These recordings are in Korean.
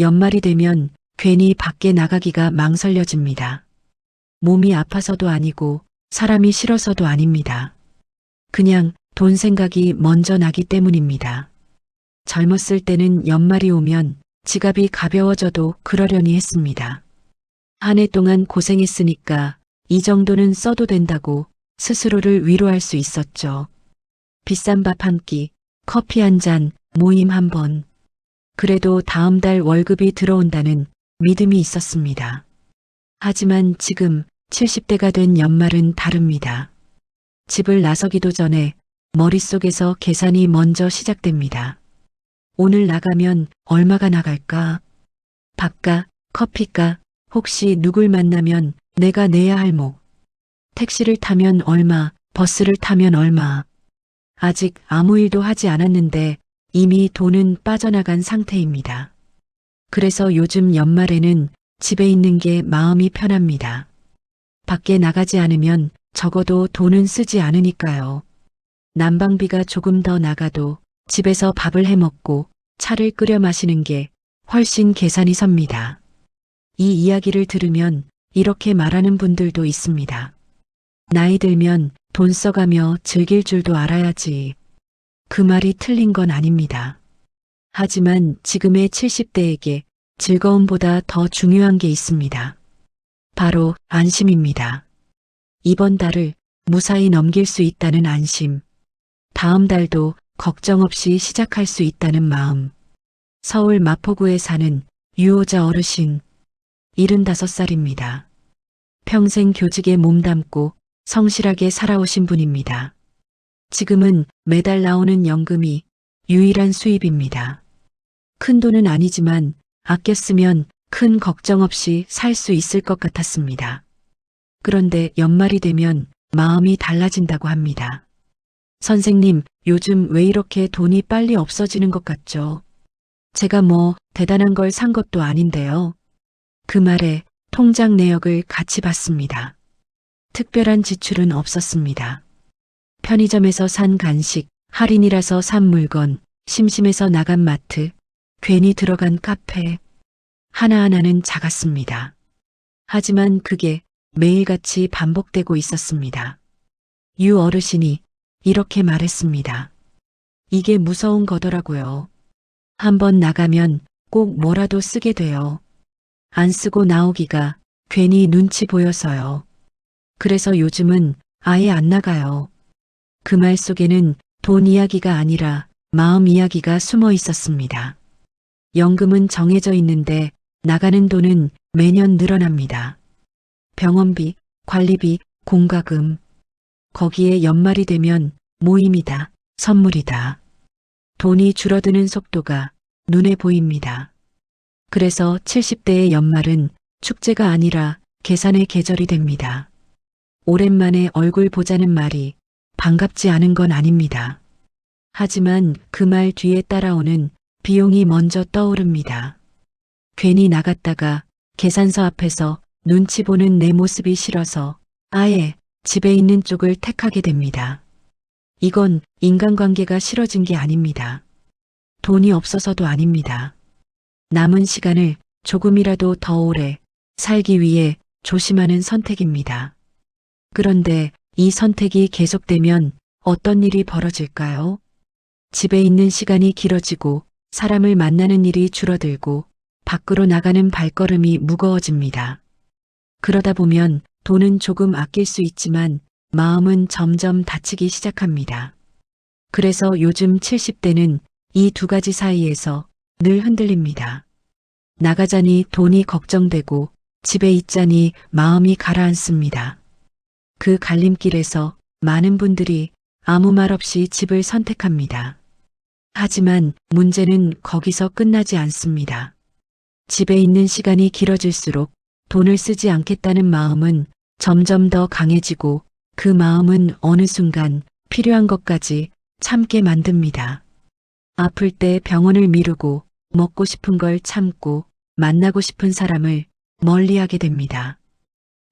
연말이 되면 괜히 밖에 나가기가 망설여집니다. 몸이 아파서도 아니고 사람이 싫어서도 아닙니다. 그냥 돈 생각이 먼저 나기 때문입니다. 젊었을 때는 연말이 오면 지갑이 가벼워져도 그러려니 했습니다. 한 해 동안 고생했으니까 이 정도는 써도 된다고 스스로를 위로할 수 있었죠. 비싼 밥 한 끼, 커피 한 잔, 모임 한 번. 그래도 다음 달 월급이 들어온다는 믿음이 있었습니다. 하지만 지금 70대가 된 연말은 다릅니다. 집을 나서기도 전에 머릿속에서 계산이 먼저 시작됩니다. 오늘 나가면 얼마가 나갈까? 밥가, 커피가, 혹시 누굴 만나면 내가 내야 할 목. 택시를 타면 얼마, 버스를 타면 얼마. 아직 아무 일도 하지 않았는데 이미 돈은 빠져나간 상태입니다. 그래서 요즘 연말에는 집에 있는 게 마음이 편합니다. 밖에 나가지 않으면 적어도 돈은 쓰지 않으니까요. 난방비가 조금 더 나가도 집에서 밥을 해 먹고 차를 끓여 마시는 게 훨씬 계산이 섭니다. 이 이야기를 들으면 이렇게 말하는 분들도 있습니다. 나이 들면 돈 써가며 즐길 줄도 알아야지. 그 말이 틀린 건 아닙니다. 하지만 지금의 70대에게 즐거움보다 더 중요한 게 있습니다. 바로 안심입니다. 이번 달을 무사히 넘길 수 있다는 안심. 다음 달도 걱정 없이 시작할 수 있다는 마음. 서울 마포구에 사는 유호자 어르신 75살입니다. 평생 교직에 몸담고 성실하게 살아오신 분입니다. 지금은 매달 나오는 연금이 유일한 수입입니다. 큰 돈은 아니지만 아껴 쓰면 큰 걱정 없이 살 수 있을 것 같았습니다. 그런데 연말이 되면 마음이 달라진다고 합니다. 선생님, 요즘 왜 이렇게 돈이 빨리 없어지는 것 같죠? 제가 뭐 대단한 걸 산 것도 아닌데요. 그 말에 통장 내역을 같이 봤습니다. 특별한 지출은 없었습니다. 편의점에서 산 간식, 할인이라서 산 물건, 심심해서 나간 마트, 괜히 들어간 카페. 하나하나는 작았습니다. 하지만 그게 매일같이 반복되고 있었습니다. 유 어르신이 이렇게 말했습니다. 이게 무서운 거더라고요. 한번 나가면 꼭 뭐라도 쓰게 돼요. 안 쓰고 나오기가 괜히 눈치 보여서요. 그래서 요즘은 아예 안 나가요. 그 말 속에는 돈 이야기가 아니라 마음 이야기가 숨어 있었습니다. 연금은 정해져 있는데 나가는 돈은 매년 늘어납니다. 병원비, 관리비, 공과금. 거기에 연말이 되면 모임이다, 선물이다. 돈이 줄어드는 속도가 눈에 보입니다. 그래서 70대의 연말은 축제가 아니라 계산의 계절이 됩니다. 오랜만에 얼굴 보자는 말이 반갑지 않은 건 아닙니다. 하지만 그 말 뒤에 따라오는 비용이 먼저 떠오릅니다. 괜히 나갔다가 계산서 앞에서 눈치 보는 내 모습이 싫어서 아예 집에 있는 쪽을 택하게 됩니다. 이건 인간관계가 싫어진 게 아닙니다. 돈이 없어서도 아닙니다. 남은 시간을 조금이라도 더 오래 살기 위해 조심하는 선택입니다. 그런데 이 선택이 계속되면 어떤 일이 벌어질까요? 집에 있는 시간이 길어지고 사람을 만나는 일이 줄어들고 밖으로 나가는 발걸음이 무거워집니다. 그러다 보면 돈은 조금 아낄 수 있지만 마음은 점점 다치기 시작합니다. 그래서 요즘 70대는 이 두 가지 사이에서 늘 흔들립니다. 나가자니 돈이 걱정되고 집에 있자니 마음이 가라앉습니다. 그 갈림길에서 많은 분들이 아무 말 없이 집을 선택합니다. 하지만 문제는 거기서 끝나지 않습니다. 집에 있는 시간이 길어질수록 돈을 쓰지 않겠다는 마음은 점점 더 강해지고 그 마음은 어느 순간 필요한 것까지 참게 만듭니다. 아플 때 병원을 미루고 먹고 싶은 걸 참고 만나고 싶은 사람을 멀리하게 됩니다.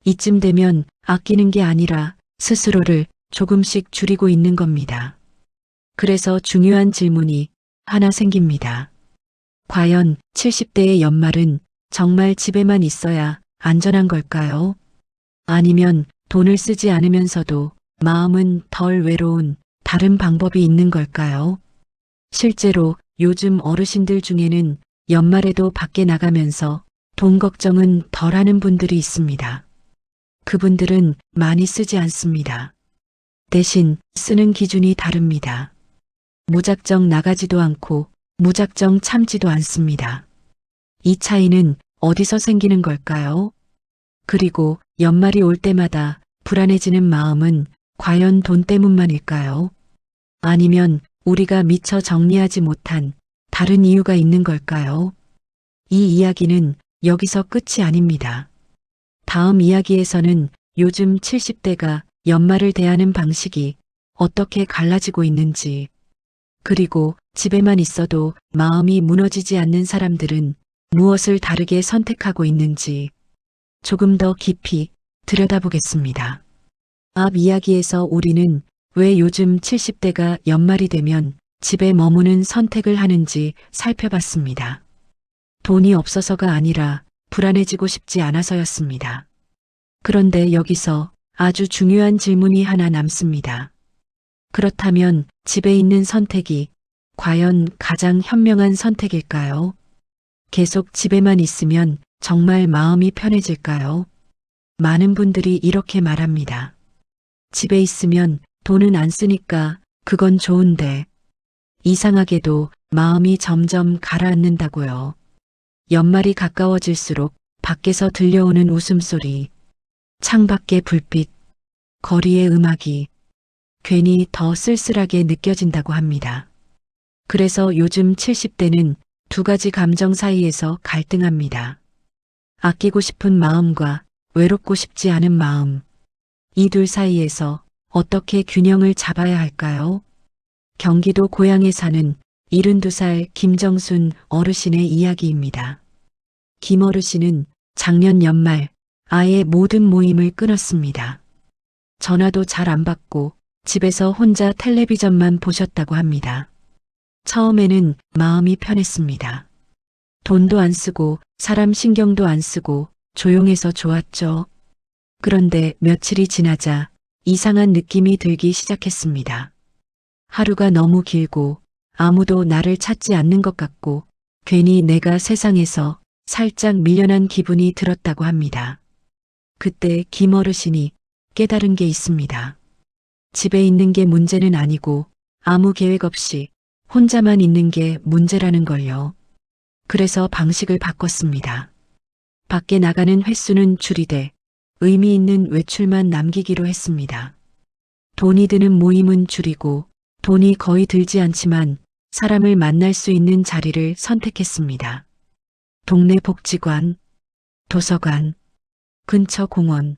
이쯤 되면 아끼는 게 아니라 스스로를 조금씩 줄이고 있는 겁니다. 그래서 중요한 질문이 하나 생깁니다. 과연 70대의 연말은 정말 집에만 있어야 안전한 걸까요? 아니면 돈을 쓰지 않으면서도 마음은 덜 외로운 다른 방법이 있는 걸까요? 실제로 요즘 어르신들 중에는 연말에도 밖에 나가면서 돈 걱정은 덜 하는 분들이 있습니다. 그분들은 많이 쓰지 않습니다. 대신 쓰는 기준이 다릅니다. 무작정 나가지도 않고 무작정 참지도 않습니다. 이 차이는 어디서 생기는 걸까요? 그리고 연말이 올 때마다 불안해지는 마음은 과연 돈 때문만일까요? 아니면 우리가 미처 정리하지 못한 다른 이유가 있는 걸까요? 이 이야기는 여기서 끝이 아닙니다. 다음 이야기에서는 요즘 70대가 연말을 대하는 방식이 어떻게 갈라지고 있는지, 그리고 집에만 있어도 마음이 무너지지 않는 사람들은 무엇을 다르게 선택하고 있는지 조금 더 깊이 들여다보겠습니다. 앞 이야기에서 우리는 왜 요즘 70대가 연말이 되면 집에 머무는 선택을 하는지 살펴봤습니다. 돈이 없어서가 아니라 불안해지고 싶지 않아서였습니다. 그런데 여기서 아주 중요한 질문이 하나 남습니다. 그렇다면 집에 있는 선택이 과연 가장 현명한 선택일까요? 계속 집에만 있으면 정말 마음이 편해질까요? 많은 분들이 이렇게 말합니다. 집에 있으면 돈은 안 쓰니까 그건 좋은데 이상하게도 마음이 점점 가라앉는다고요. 연말이 가까워질수록 밖에서 들려오는 웃음소리, 창밖의 불빛, 거리의 음악이 괜히 더 쓸쓸하게 느껴진다고 합니다. 그래서 요즘 70대는 두 가지 감정 사이에서 갈등합니다. 아끼고 싶은 마음과 외롭고 싶지 않은 마음. 이 둘 사이에서 어떻게 균형을 잡아야 할까요? 경기도 고향에 사는 72살 김정순 어르신의 이야기입니다. 김 어르신은 작년 연말 아예 모든 모임을 끊었습니다. 전화도 잘 안 받고 집에서 혼자 텔레비전만 보셨다고 합니다. 처음에는 마음이 편했습니다. 돈도 안 쓰고 사람 신경도 안 쓰고 조용해서 좋았죠. 그런데 며칠이 지나자 이상한 느낌이 들기 시작했습니다. 하루가 너무 길고 아무도 나를 찾지 않는 것 같고 괜히 내가 세상에서 살짝 밀려난 기분이 들었다고 합니다. 그때 김 어르신이 깨달은 게 있습니다. 집에 있는 게 문제는 아니고 아무 계획 없이 혼자만 있는 게 문제라는 걸요. 그래서 방식을 바꿨습니다. 밖에 나가는 횟수는 줄이되 의미 있는 외출만 남기기로 했습니다. 돈이 드는 모임은 줄이고 돈이 거의 들지 않지만 사람을 만날 수 있는 자리를 선택했습니다. 동네 복지관, 도서관, 근처 공원,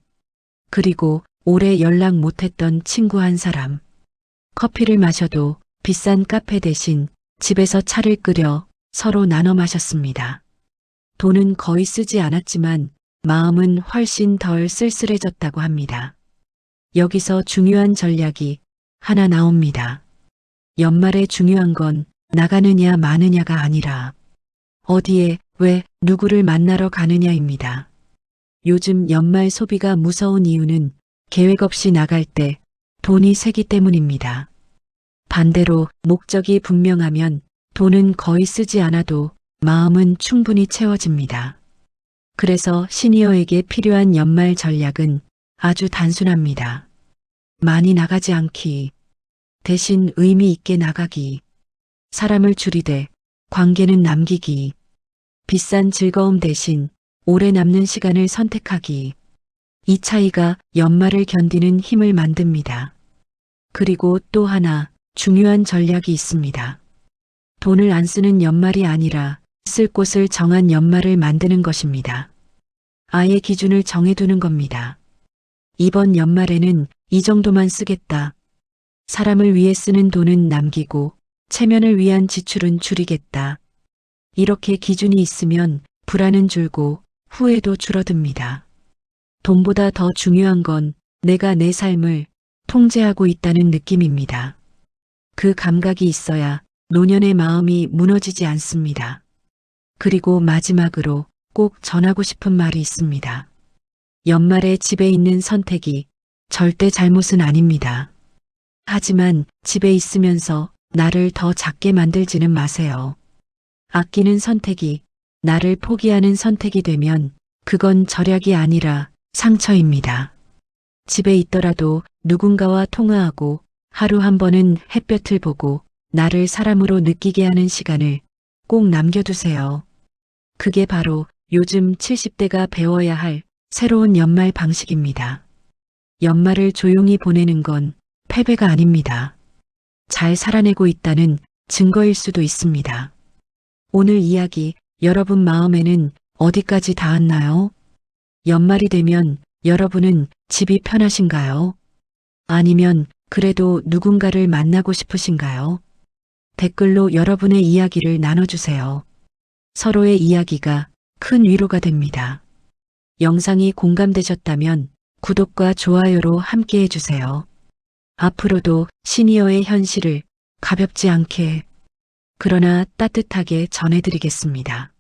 그리고 오래 연락 못했던 친구 한 사람. 커피를 마셔도 비싼 카페 대신 집에서 차를 끓여 서로 나눠 마셨습니다. 돈은 거의 쓰지 않았지만 마음은 훨씬 덜 쓸쓸해졌다고 합니다. 여기서 중요한 전략이 하나 나옵니다. 연말에 중요한 건 나가느냐 마느냐가 아니라 어디에 왜 누구를 만나러 가느냐입니다. 요즘 연말 소비가 무서운 이유는 계획 없이 나갈 때 돈이 새기 때문입니다. 반대로 목적이 분명하면 돈은 거의 쓰지 않아도 마음은 충분히 채워집니다. 그래서 시니어에게 필요한 연말 전략은 아주 단순합니다. 많이 나가지 않기, 대신 의미 있게 나가기, 사람을 줄이되 관계는 남기기, 비싼 즐거움 대신 오래 남는 시간을 선택하기. 이 차이가 연말을 견디는 힘을 만듭니다. 그리고 또 하나 중요한 전략이 있습니다. 돈을 안 쓰는 연말이 아니라 쓸 곳을 정한 연말을 만드는 것입니다. 아예 기준을 정해두는 겁니다. 이번 연말에는 이 정도만 쓰겠다. 사람을 위해 쓰는 돈은 남기고 체면을 위한 지출은 줄이겠다. 이렇게 기준이 있으면 불안은 줄고 후회도 줄어듭니다. 돈보다 더 중요한 건 내가 내 삶을 통제하고 있다는 느낌입니다. 그 감각이 있어야 노년의 마음이 무너지지 않습니다. 그리고 마지막으로 꼭 전하고 싶은 말이 있습니다. 연말에 집에 있는 선택이 절대 잘못은 아닙니다. 하지만 집에 있으면서 나를 더 작게 만들지는 마세요. 아끼는 선택이 나를 포기하는 선택이 되면 그건 절약이 아니라 상처입니다. 집에 있더라도 누군가와 통화하고 하루 한 번은 햇볕을 보고 나를 사람으로 느끼게 하는 시간을 꼭 남겨두세요. 그게 바로 요즘 70대가 배워야 할 새로운 연말 방식입니다. 연말을 조용히 보내는 건 패배가 아닙니다. 잘 살아내고 있다는 증거일 수도 있습니다. 오늘 이야기 여러분 마음에는 어디까지 닿았나요? 연말이 되면 여러분은 집이 편하신가요? 아니면 그래도 누군가를 만나고 싶으신가요? 댓글로 여러분의 이야기를 나눠주세요. 서로의 이야기가 큰 위로가 됩니다. 영상이 공감되셨다면 구독과 좋아요로 함께 해 주세요. 앞으로도 시니어의 현실을 가볍지 않게 그러나 따뜻하게 전해드리겠습니다.